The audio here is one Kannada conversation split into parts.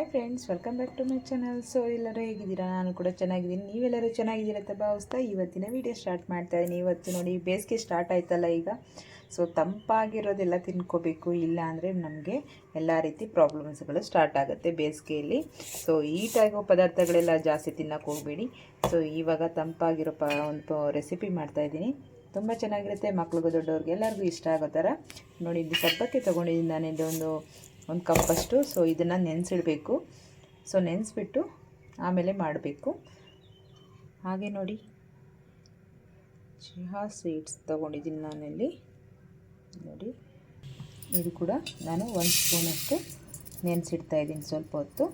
Hi friends, welcome back to my channel. So, ಎಲ್ಲರೂ ಹೇಗಿದ್ದೀರಾ? ನಾನು ಕೂಡ ಚೆನ್ನಾಗಿದ್ದೀನಿ. ನೀವೆಲ್ಲರೂ ಚೆನ್ನಾಗಿದ್ದೀರಾ ಅಂತ ಭಾವಿಸ್ತಾ ಇವತ್ತಿನ ವಿಡಿಯೋ ಸ್ಟಾರ್ಟ್ ಮಾಡ್ತಾ ಇದ್ದೀನಿ. ಇವತ್ತು ನೋಡಿ, ಬೇಸಿಗೆ ಸ್ಟಾರ್ಟ್ ಆಯ್ತಲ್ಲ ಈಗ. ಸೊ, ತಂಪಾಗಿರೋದೆಲ್ಲ ತಿನ್ಕೋಬೇಕು. ಇಲ್ಲ ಅಂದರೆ ನಮಗೆ ಎಲ್ಲ ರೀತಿ ಪ್ರಾಬ್ಲಮ್ಸ್ಗಳು ಸ್ಟಾರ್ಟ್ ಆಗುತ್ತೆ ಬೇಸಿಗೆಯಲ್ಲಿ. ಸೊ ಈಟಾಗೋ ಪದಾರ್ಥಗಳೆಲ್ಲ ಜಾಸ್ತಿ ತಿನ್ನೋಕೆ ಹೋಗಬೇಡಿ. ಸೊ, ಇವಾಗ ತಂಪಾಗಿರೋ ಪ, ಒಂದು ರೆಸಿಪಿ ಮಾಡ್ತಾಯಿದ್ದೀನಿ ತುಂಬ ಚೆನ್ನಾಗಿರುತ್ತೆ. ಮಕ್ಳಿಗೂ ದೊಡ್ಡವ್ರಿಗೆ ಎಲ್ಲರಿಗೂ ಇಷ್ಟ ಆಗೋ ಥರ. ನೋಡಿ ಇಲ್ಲಿ ಸಬ್ಬಕ್ಕೆ ತೊಗೊಂಡಿದ್ದೀನಿ ನಾನು. ಇದೊಂದು ಒಂದು ಕಪ್ಪಷ್ಟು ಸೊ ಇದನ್ನು ನೆನೆಸಿಡಬೇಕು. ಸೊ ನೆನೆಸ್ಬಿಟ್ಟು ಆಮೇಲೆ ಮಾಡಬೇಕು. ಹಾಗೆ ನೋಡಿ. ಚಿಹಾ ಸ್ವೀಟ್ಸ್ ತೊಗೊಂಡಿದ್ದೀನಿ ನಾನಲ್ಲಿ. ನೋಡಿ. ಇದು ಕೂಡ ನಾನು ಒಂದು ಸ್ಪೂನಷ್ಟು ನೆನೆಸಿಡ್ತಾ ಇದ್ದೀನಿ ಸ್ವಲ್ಪ ಹೊತ್ತು.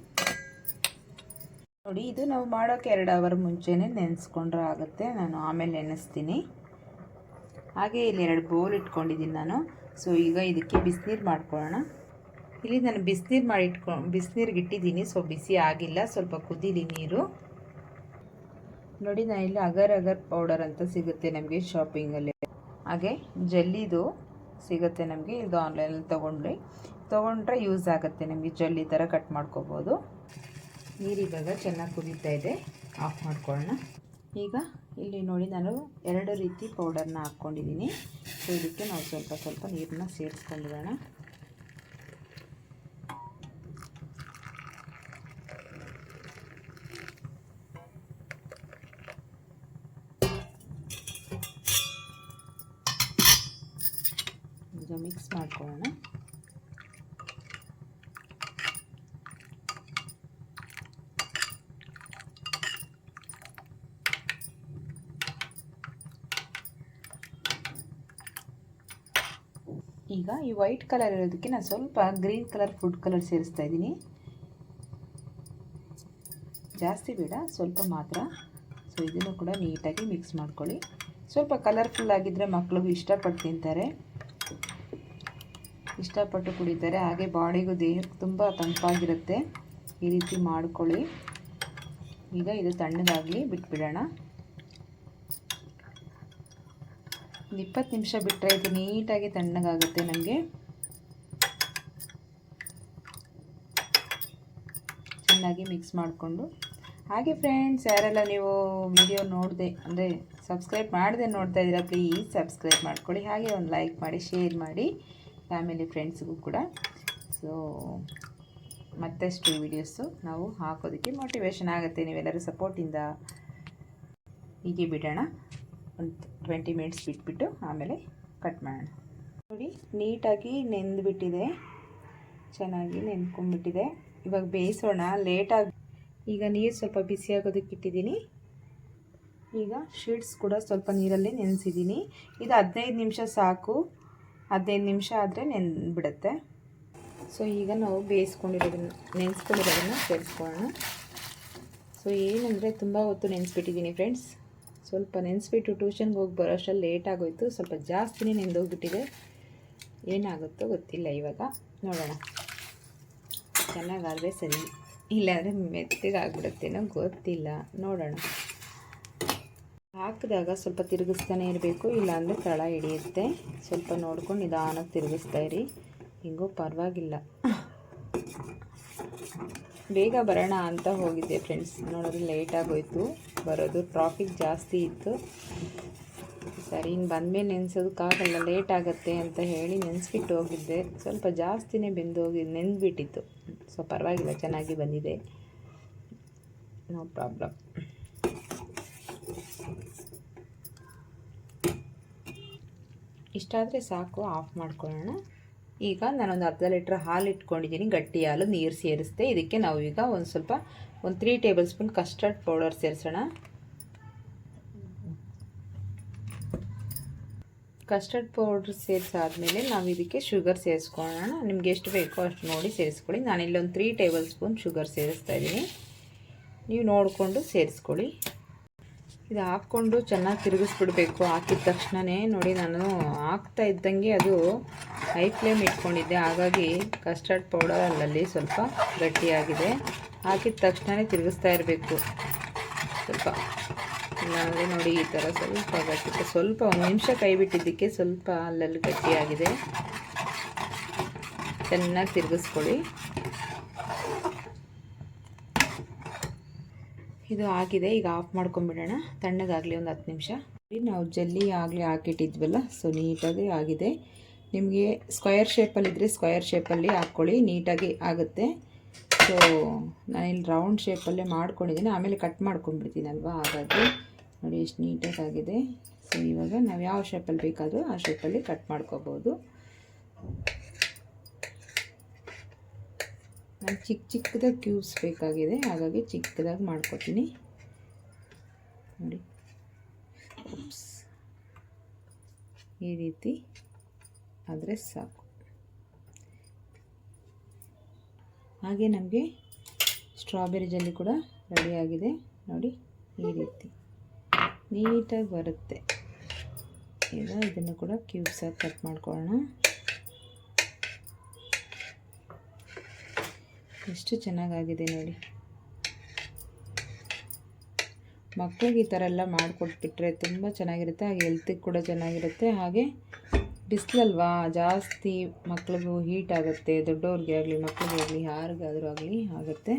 ನೋಡಿ, ಇದು ನಾವು ಮಾಡೋಕ್ಕೆ ಎರಡು ಅವರ್ ಮುಂಚೆನೇ ನೆನೆಸ್ಕೊಂಡ್ರೆ ಆಗುತ್ತೆ. ನಾನು ಆಮೇಲೆ ನೆನೆಸ್ತೀನಿ. ಹಾಗೆ ಇಲ್ಲಿ ಎರಡು ಬೌಲ್ ಇಟ್ಕೊಂಡಿದ್ದೀನಿ ನಾನು. ಸೊ ಈಗ ಇದಕ್ಕೆ ಬಿಸಿನೀರು ಮಾಡ್ಕೊಳ್ಳೋಣ. ಇಲ್ಲಿ ನಾನು ಬಿಸಿನೀರು ಮಾಡಿ ಇಟ್ಕೊ, ಬಿಸಿನೀರಿಗೆ ಇಟ್ಟಿದ್ದೀನಿ. ಸೊ ಬಿಸಿ ಆಗಿಲ್ಲ. ಸ್ವಲ್ಪ ಕುದೀಲಿ ನೀರು. ನೋಡಿ ನಾನು ಇಲ್ಲಿ ಅಗರ್ ಅಗರ್ ಪೌಡರ್ ಅಂತ ಸಿಗುತ್ತೆ ನಮಗೆ ಶಾಪಿಂಗಲ್ಲಿ ಹಾಗೆ ಜಲ್ಲಿದು ಸಿಗುತ್ತೆ ನಮಗೆ. ಇದು ಆನ್ಲೈನಲ್ಲಿ ತೊಗೊಂಡ್ರಿ. ತೊಗೊಂಡ್ರೆ ಯೂಸ್ ಆಗುತ್ತೆ ನಮಗೆ. ಜಲ್ಲಿ ಥರ ಕಟ್ ಮಾಡ್ಕೋಬೋದು. ನೀರಿವಾಗ ಚೆನ್ನಾಗಿ ಕುದೀತಾ ಇದೆ. ಆಫ್ ಮಾಡ್ಕೊಳ್ಳೋಣ ಈಗ ಇಲ್ಲಿ ನೋಡಿ, ನಾನು ಎರಡು ರೀತಿ ಪೌಡರ್ನ ಹಾಕ್ಕೊಂಡಿದ್ದೀನಿ. ಸೊ ಇದಕ್ಕೆ ನಾವು ಸ್ವಲ್ಪ ಸ್ವಲ್ಪ ನೀರನ್ನ ಸೇರಿಸ್ಕೊಂಡಿರೋಣ. ಈಗ ಮಿಕ್ಸ್ ಮಾಡ್ಕೊಳ್ಳೋಣ. ಈಗ ಈ ವೈಟ್ ಕಲರ್ ಇರೋದಕ್ಕೆ ನಾನು ಸ್ವಲ್ಪ ಗ್ರೀನ್ ಕಲರ್ ಫುಡ್ ಕಲರ್ ಸೇರಿಸ್ತಾ ಇದ್ದೀನಿ. ಜಾಸ್ತಿ ಬೇಡ, ಸ್ವಲ್ಪ ಮಾತ್ರ. ಸೊ ಇದನ್ನು ಕೂಡ ನೀಟಾಗಿ ಮಿಕ್ಸ್ ಮಾಡ್ಕೊಳ್ಳಿ. ಸ್ವಲ್ಪ ಕಲರ್ಫುಲ್ ಆಗಿದ್ದರೆ ಮಕ್ಕಳು ಇಷ್ಟಪಟ್ಟು ತಿಂತಾರೆ ಇಷ್ಟಪಟ್ಟು ಕುಡಿತಾರೆ. ಹಾಗೆ ಬಾಡಿಗೂ ದೇಹಕ್ಕೆ ತುಂಬ ತಂಪಾಗಿರುತ್ತೆ. ಈ ರೀತಿ ಮಾಡ್ಕೊಳ್ಳಿ. ಈಗ ಇದು ತಣ್ಣಗಾಗಲಿ ಬಿಟ್ಬಿಡೋಣ. ಒಂದು ಇಪ್ಪತ್ತು ನಿಮಿಷ ಬಿಟ್ಟರೆ ಇದು ನೀಟಾಗಿ ತಣ್ಣಗಾಗುತ್ತೆ ನಮಗೆ. ಚೆನ್ನಾಗಿ ಮಿಕ್ಸ್ ಮಾಡಿಕೊಂಡು. ಹಾಗೆ ಫ್ರೆಂಡ್ಸ್, ಯಾರೆಲ್ಲ ನೀವು ವಿಡಿಯೋ ನೋಡಿದೆ, ಅಂದರೆ ಸಬ್ಸ್ಕ್ರೈಬ್ ಮಾಡದೆ ನೋಡ್ತಾ ಇದ್ದೀರಾ, ಪ್ಲೀಸ್ ಸಬ್ಸ್ಕ್ರೈಬ್ ಮಾಡ್ಕೊಳ್ಳಿ. ಹಾಗೆ ಒಂದು ಲೈಕ್ ಮಾಡಿ, ಶೇರ್ ಮಾಡಿ. ಫ್ಯಾಮಿಲಿ ಫ್ರೆಂಡ್ಸ್ಗೂ ಕೂಡ. ಸೊ ಮತ್ತಷ್ಟು ವಿಡಿಯೋಸು ನಾವು ಹಾಕೋದಕ್ಕೆ ಮೋಟಿವೇಶನ್ ಆಗುತ್ತೆ. ನೀವೆಲ್ಲರೂ ಸಪೋರ್ಟಿಂದ ಹೀಗೆ ಬಿಡೋಣ. ಒಂದು ಟ್ವೆಂಟಿ ಮಿನಿಟ್ಸ್ ಬಿಟ್ಬಿಟ್ಟು ಆಮೇಲೆ ಕಟ್ ಮಾಡೋಣ. ನೋಡಿ, ನೀಟಾಗಿ ನೆಂದುಬಿಟ್ಟಿದೆ. ಚೆನ್ನಾಗಿ ನೆನ್ಕೊಂಡ್ಬಿಟ್ಟಿದೆ. ಇವಾಗ ಬೇಯಿಸೋಣ. ಲೇಟಾಗಿ ಈಗ ನೀರು ಸ್ವಲ್ಪ ಬಿಸಿ ಆಗೋದಕ್ಕೆ ಇಟ್ಟಿದ್ದೀನಿ. ಈಗ ಶೀಟ್ಸ್ ಕೂಡ ಸ್ವಲ್ಪ ನೀರಲ್ಲಿ ನೆನೆಸಿದ್ದೀನಿ. ಇದು ಹದಿನೈದು ನಿಮಿಷ ಸಾಕು. ಹದಿನೈದು ನಿಮಿಷ ಆದರೆ ನೆನ್ಬಿಡುತ್ತೆ. ಸೊ ಈಗ ನಾವು ಬೇಯಿಸ್ಕೊಂಡಿರೋದನ್ನು, ನೆನೆಸ್ಕೊಂಡಿರೋದನ್ನು ಸೇರಿಸ್ಕೊಳ್ಳೋಣ. ಸೊ ಏನಂದರೆ ತುಂಬ ಹೊತ್ತು ನೆನೆಸ್ಬಿಟ್ಟಿದ್ದೀನಿ ಫ್ರೆಂಡ್ಸ್ ಸ್ವಲ್ಪ ನೆನೆಸ್ಬಿಟ್ಟು ಟ್ಯೂಷನ್ಗೆ ಹೋಗಿ ಬರೋ ಅಷ್ಟರಲ್ಲಿ ಲೇಟ್ ಆಗೋಯ್ತು. ಸ್ವಲ್ಪ ಜಾಸ್ತಿನೇ ನೆಂದೋಗ್ಬಿಟ್ಟಿದೆ ಏನಾಗುತ್ತೋ ಗೊತ್ತಿಲ್ಲ ಇವಾಗ. ನೋಡೋಣ. ಚೆನ್ನಾಗಾದರೆ ಸರಿ. ಇಲ್ಲಾಂದರೆ ಮೆತ್ತಗಾಗ್ಬಿಡುತ್ತೇನೋ ಗೊತ್ತಿಲ್ಲ. ನೋಡೋಣ. ಹಾಕಿದಾಗ ಸ್ವಲ್ಪ ತಿರುಗಿಸ್ತಾನೆ ಇರಬೇಕು, ಇಲ್ಲಾಂದರೆ ತಳ ಹಿಡಿಯುತ್ತೆ. ಸ್ವಲ್ಪ ನೋಡ್ಕೊಂಡು ನಿಧಾನಕ್ಕೆ ತಿರುಗಿಸ್ತಾ ಇರಿ. ಹಿಂಗೋ ಪರವಾಗಿಲ್ಲ. ಬೇಗ ಬರೋಣ ಅಂತ ಹೋಗಿದ್ದೆ ಫ್ರೆಂಡ್ಸ್. ನೋಡೋದು ಲೇಟ್ ಆಗೋಯ್ತು. ಬರೋದು ಟ್ರಾಫಿಕ್ ಜಾಸ್ತಿ ಇತ್ತು. ಸರಿ ಇನ್ನು ಬಂದಮೇಲೆ ನೆನೆಸೋದಕ್ಕಾಗಲ್ಲ ಲೇಟ್ ಆಗುತ್ತೆ ಅಂತ ಹೇಳಿ ನೆನೆಸ್ಬಿಟ್ಟು ಹೋಗಿದ್ದೆ. ಸ್ವಲ್ಪ ಜಾಸ್ತಿನೇ ಬೆಂದು ಹೋಗಿ ನೆಂದ್ಬಿಟ್ಟಿತ್ತು ಸೊ ಪರವಾಗಿಲ್ಲ, ಚೆನ್ನಾಗಿ ಬಂದಿದೆ. ನೋ ಪ್ರಾಬ್ಲಮ್ ಇಷ್ಟಾದರೆ ಸಾಕು, ಆಫ್ ಮಾಡ್ಕೊಳ್ಳೋಣ. ಈಗ ನಾನೊಂದು ಅರ್ಧ ಲೀಟ್ರ್ ಹಾಲು ಇಟ್ಕೊಂಡಿದ್ದೀನಿ. ಗಟ್ಟಿ ಹಾಲು, ನೀರು ಸೇರಿಸ್ದೆ. ಇದಕ್ಕೆ ನಾವು ಈಗ ಒಂದು ಸ್ವಲ್ಪ, ಒಂದು three tablespoon custard powder ಸೇರಿಸೋಣ. ಕಸ್ಟರ್ಡ್ ಪೌಡ್ರ್ ಸೇರಿಸಾದ್ಮೇಲೆ ನಾವು ಇದಕ್ಕೆ ಶುಗರ್ ಸೇರಿಸ್ಕೊಳ್ಳೋಣ. ನಿಮ್ಗೆ ಎಷ್ಟು ಬೇಕೋ ಅಷ್ಟು ನೋಡಿ ಸೇರಿಸ್ಕೊಳ್ಳಿ. ನಾನಿಲ್ಲಿ ಒಂದು ತ್ರೀ ಟೇಬಲ್ ಸ್ಪೂನ್ ಶುಗರ್ ಸೇರಿಸ್ತಾ ಇದ್ದೀನಿ. ನೀವು ನೋಡಿಕೊಂಡು ಸೇರಿಸ್ಕೊಳ್ಳಿ. ಇದು ಹಾಕ್ಕೊಂಡು ಚೆನ್ನಾಗಿ ತಿರುಗಿಸ್ಬಿಡ್ಬೇಕು. ಹಾಕಿದ ತಕ್ಷಣವೇ ನೋಡಿ ನಾನು ಹಾಕ್ತಾ ಇದ್ದಂಗೆ ಅದು ಹೈ ಫ್ಲೇಮ್ ಇಟ್ಕೊಂಡಿದ್ದೆ. ಹಾಗಾಗಿ ಕಸ್ಟರ್ಡ್ ಪೌಡರ್ ಅಲ್ಲಲ್ಲಿ ಸ್ವಲ್ಪ ಗಟ್ಟಿಯಾಗಿದೆ. ಹಾಕಿದ ತಕ್ಷಣವೇ ತಿರುಗಿಸ್ತಾ ಇರಬೇಕು. ಸ್ವಲ್ಪ ಇಲ್ಲಾಂದರೆ ನೋಡಿ ಈ ಥರ ಸ್ವಲ್ಪ ಗಟ್ಟಿ, ಸ್ವಲ್ಪ ಒಂದು ನಿಮಿಷ ಕೈ ಬಿಟ್ಟಿದ್ದಕ್ಕೆ ಸ್ವಲ್ಪ ಅಲ್ಲಲ್ಲಿ ಗಟ್ಟಿಯಾಗಿದೆ. ಚೆನ್ನಾಗಿ ತಿರುಗಿಸ್ಕೊಳ್ಳಿ. ಇದು ಆಗಿದೆ, ಈಗ ಆಫ್ ಮಾಡ್ಕೊಂಬಿಡೋಣ ತಣ್ಣಗಾಗಲಿ ಒಂದು ಹತ್ತು ನಿಮಿಷ. ನಾವು ಜಲ್ಲಿ ಆಗಲಿ ಹಾಕಿಟ್ಟಿದ್ವಲ್ಲ ಸೊ ನೀಟಾಗಿ ಆಗಿದೆ. ನಿಮಗೆ ಸ್ಕ್ವಯರ್ ಶೇಪಲ್ಲಿದ್ದರೆ ಸ್ಕ್ವಯರ್ ಶೇಪಲ್ಲಿ ಹಾಕ್ಕೊಳ್ಳಿ, ನೀಟಾಗಿ ಆಗುತ್ತೆ. ಸೊ ನಾನಿಲ್ಲಿ ರೌಂಡ್ ಶೇಪಲ್ಲೇ ಮಾಡ್ಕೊಂಡಿದ್ದೀನಿ. ಆಮೇಲೆ ಕಟ್ ಮಾಡ್ಕೊಂಡ್ಬಿಡ್ತೀನಲ್ವ, ಹಾಗಾಗಿ. ನೋಡಿ, ಎಷ್ಟು ನೀಟಾಗಿ ಆಗಿದೆ. ಸೊ ಇವಾಗ ನಾವು ಯಾವ ಶೇಪಲ್ಲಿ ಬೇಕಾದರೂ ಆ ಶೇಪಲ್ಲಿ ಕಟ್ ಮಾಡ್ಕೋಬೋದು. ನಾನು ಚಿಕ್ಕ ಚಿಕ್ಕದಾಗಿ ಕ್ಯೂಬ್ಸ್ ಬೇಕಾಗಿದೆ. ಹಾಗಾಗಿ ಚಿಕ್ಕದಾಗಿ ಮಾಡ್ಕೊತೀನಿ. ನೋಡಿ. ಈ ರೀತಿ ಆದರೆ ಸಾಕು. ಹಾಗೆ ನಮಗೆ ಸ್ಟ್ರಾಬೆರಿ ಜಲ್ಲಿ ಕೂಡ ರೆಡಿಯಾಗಿದೆ ನೋಡಿ, ಈ ರೀತಿ. ನೀಟಾಗಿ ಬರುತ್ತೆ. ಈಗ ಇದನ್ನು ಕೂಡ ಕ್ಯೂಬ್ಸಾಗಿ ಕಟ್ ಮಾಡ್ಕೊಳ್ಳೋಣ. ಎಷ್ಟು ಚೆನ್ನಾಗಾಗಿದೆ ನೋಡಿ. ಮಕ್ಕಳಿಗೆ ಈ ಥರ ಎಲ್ಲ ಮಾಡಿಕೊಟ್ಬಿಟ್ರೆ ತುಂಬ ಚೆನ್ನಾಗಿರುತ್ತೆ, ಹಾಗೆ ಹೆಲ್ತಿಗೆ ಕೂಡ ಚೆನ್ನಾಗಿರುತ್ತೆ. ಹಾಗೆ ಬಿಸಿಲಲ್ವಾ, ಜಾಸ್ತಿ ಮಕ್ಳಿಗೂ ಹೀಟ್ ಆಗುತ್ತೆ, ದೊಡ್ಡವ್ರಿಗೆ ಆಗಲಿ, ಮಕ್ಳಿಗೆ ಆಗಲಿ, ಯಾರಿಗಾದರೂ ಆಗಲಿ ಆಗುತ್ತೆ.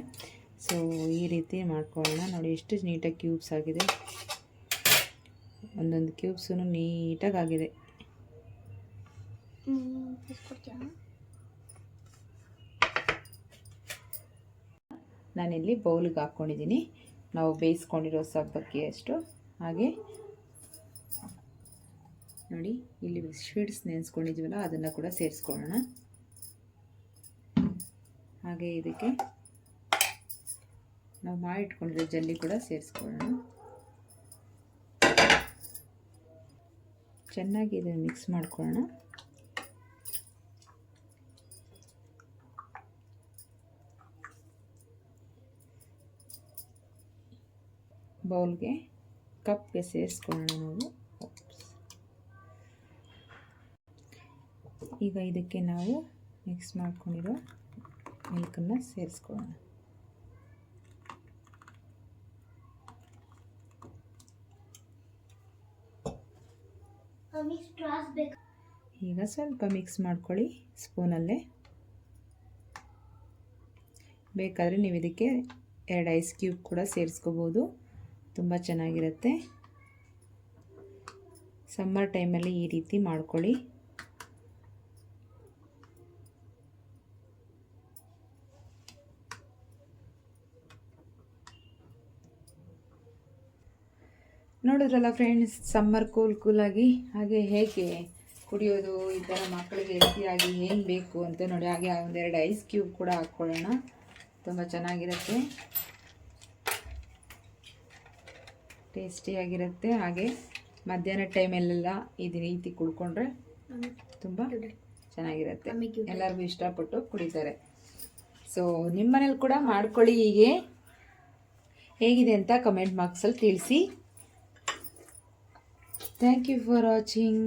ಸೊ ಈ ರೀತಿ ಮಾಡ್ಕೊಳ್ಳೋಣ. ನೋಡಿ, ಎಷ್ಟು ನೀಟಾಗಿ ಕ್ಯೂಬ್ಸ್ ಆಗಿದೆ. ಒಂದೊಂದು ಕ್ಯೂಬ್ಸೂ ನೀಟಾಗಿ ಆಗಿದೆ. ನಾನಿಲ್ಲಿ ಬೌಲಿಗೆ ಹಾಕ್ಕೊಂಡಿದ್ದೀನಿ. ನಾವು ಬೇಯಿಸ್ಕೊಂಡಿರೋ ಸಬ್ಬಕ್ಕಿ ಅಷ್ಟು. ಹಾಗೆ ನೋಡಿ, ಇಲ್ಲಿ ಸ್ವೀಟ್ಸ್ ನೆನೆಸ್ಕೊಂಡಿದ್ವಲ್ಲ ಅದನ್ನು ಕೂಡ ಸೇರಿಸ್ಕೊಳ್ಳೋಣ. ಹಾಗೆ ಇದಕ್ಕೆ ನಾವು ಮಾಡಿಟ್ಕೊಂಡಿರೋ ಜಲ್ಲಿ ಕೂಡ ಸೇರಿಸ್ಕೊಳ್ಳೋಣ. ಚೆನ್ನಾಗಿ ಇದನ್ನು ಮಿಕ್ಸ್ ಮಾಡ್ಕೊಳ್ಳೋಣ. ಬೌಲ್ಗೆ ಕಪ್ಗೆ ಸೇರಿಸ್ಕೊಳ್ಳೋಣ ನಾವು. ಈಗ ಇದಕ್ಕೆ ನಾವು ಮಿಕ್ಸ್ ಮಾಡ್ಕೊಂಡಿರೋ ಮಿಲ್ಕನ್ನು ಸೇರಿಸ್ಕೊಳ್ಳೋಣ. ಈಗ ಸ್ವಲ್ಪ ಮಿಕ್ಸ್ ಮಾಡ್ಕೊಳ್ಳಿ ಸ್ಪೂನಲ್ಲೇ. ಬೇಕಾದರೆ ನೀವು ಇದಕ್ಕೆ ಎರಡು ಐಸ್ ಕ್ಯೂಬ್ ಕೂಡ ಸೇರಿಸ್ಕೋಬೋದು. ತುಂಬ ಚೆನ್ನಾಗಿರುತ್ತೆ. ಸಮ್ಮರ್ ಟೈಮಲ್ಲಿ ಈ ರೀತಿ ಮಾಡ್ಕೊಳ್ಳಿ. ನೋಡಿದ್ರಲ್ಲ ಫ್ರೆಂಡ್ಸ್ ಸಮ್ಮರ್ ಕೂಲ್ ಕೂಲಾಗಿ ಹಾಗೆ ಹೇಗೆ ಕುಡಿಯೋದು, ಈ ಥರ ಮಕ್ಕಳಿಗೆ ಹೆಲ್ತಿಯಾಗಿ ಏನು ಬೇಕು ಅಂತ ನೋಡಿ, ಹಾಗೆ ಒಂದೆರಡು ಐಸ್ ಕ್ಯೂಬ್ ಕೂಡ ಹಾಕ್ಕೊಳ್ಳೋಣ. ತುಂಬ ಚೆನ್ನಾಗಿರುತ್ತೆ. ಟೇಸ್ಟಿಯಾಗಿರುತ್ತೆ ಹಾಗೆ ಮಧ್ಯಾಹ್ನ ಟೈಮಲ್ಲೆಲ್ಲ ಇದು ರೀತಿ ಕುಡ್ಕೊಂಡ್ರೆ ತುಂಬ ಚೆನ್ನಾಗಿರುತ್ತೆ. ಎಲ್ಲರಿಗೂ ಇಷ್ಟಪಟ್ಟು ಕುಡಿತಾರೆ. ಸೊ ನಿಮ್ಮ ಮನೇಲಿ ಕೂಡ ಮಾಡ್ಕೊಳ್ಳಿ ಹೀಗೆ. ಹೇಗಿದೆ ಅಂತ ಕಮೆಂಟ್ ಬಾಕ್ಸಲ್ಲಿ ತಿಳಿಸಿ. Thank you for watching